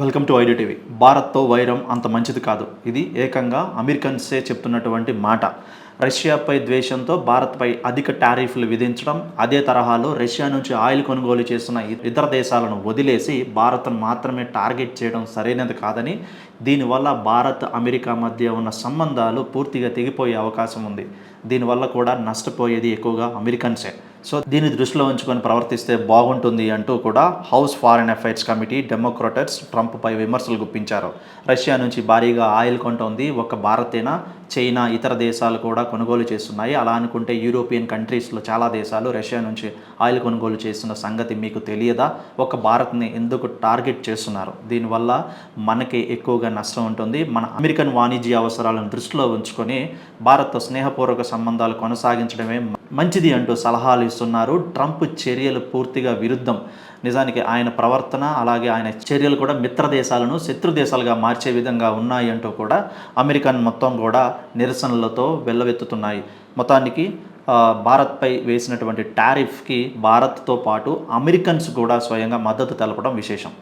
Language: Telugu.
Welcome to ID TV. భారత్తో వైరం అంత మంచిది కాదు. ఇది ఏకంగా అమెరికన్సే చెప్తున్నటువంటి మాట. రష్యాపై ద్వేషంతో భారత్పై అధిక టారిఫ్లు విధించడం అదే తరహాలో రష్యా నుంచి ఆయిల్ కొనుగోలు చేస్తున్న ఇతర దేశాలను వదిలేసి భారత్ను మాత్రమే టార్గెట్ చేయడం సరైనది కాదని దీనివల్ల భారత్ అమెరికా మధ్య ఉన్న సంబంధాలు పూర్తిగా తెగిపోయే అవకాశం ఉంది. దీనివల్ల కూడా నష్టపోయేది ఎక్కువగా అమెరికన్సే. సో దీన్ని దృష్టిలో ఉంచుకొని ప్రవర్తిస్తే బాగుంటుంది అంటూ కూడా house foreign affairs committee democrats ట్రంప్పై విమర్శలు గుప్పించారు. రష్యా నుంచి భారీగా ఆయిల్ కొంటోంది ఒక భారతేనా చైనా ఇతర దేశాలు కూడా కొనుగోలు చేస్తున్నాయి. అలా అనుకుంటే యూరోపియన్ కంట్రీస్లో చాలా దేశాలు రష్యా నుంచి ఆయిల్ కొనుగోలు చేస్తున్న సంగతి మీకు తెలియదా? ఒక భారత్ని ఎందుకు టార్గెట్ చేస్తున్నారు? దీనివల్ల మనకి ఎక్కువగా నష్టం ఉంటుంది. మన అమెరికన్ వాణిజ్య అవసరాలను దృష్టిలో ఉంచుకొని భారత్తో స్నేహపూర్వక సంబంధాలు కొనసాగించడమే మంచిది అంటూ సలహాలు ఇస్తున్నారు ట్రంప్ చర్యలు పూర్తిగా విరుద్ధం. నిజానికి ఆయన ప్రవర్తన అలాగే ఆయన చర్యలు కూడా మిత్ర దేశాలను శత్రు దేశాలుగా మార్చే విధంగా ఉన్నాయి అంటూ కూడా అమెరికన్ మొత్తం కూడా నిరసనలతో వెల్లవెత్తుతున్నాయి. మొత్తానికి భారత్పై వేసినటువంటి టారిఫ్కి భారత్తో పాటు అమెరికన్స్ కూడా స్వయంగా మద్దతు తెలపడం విశేషం.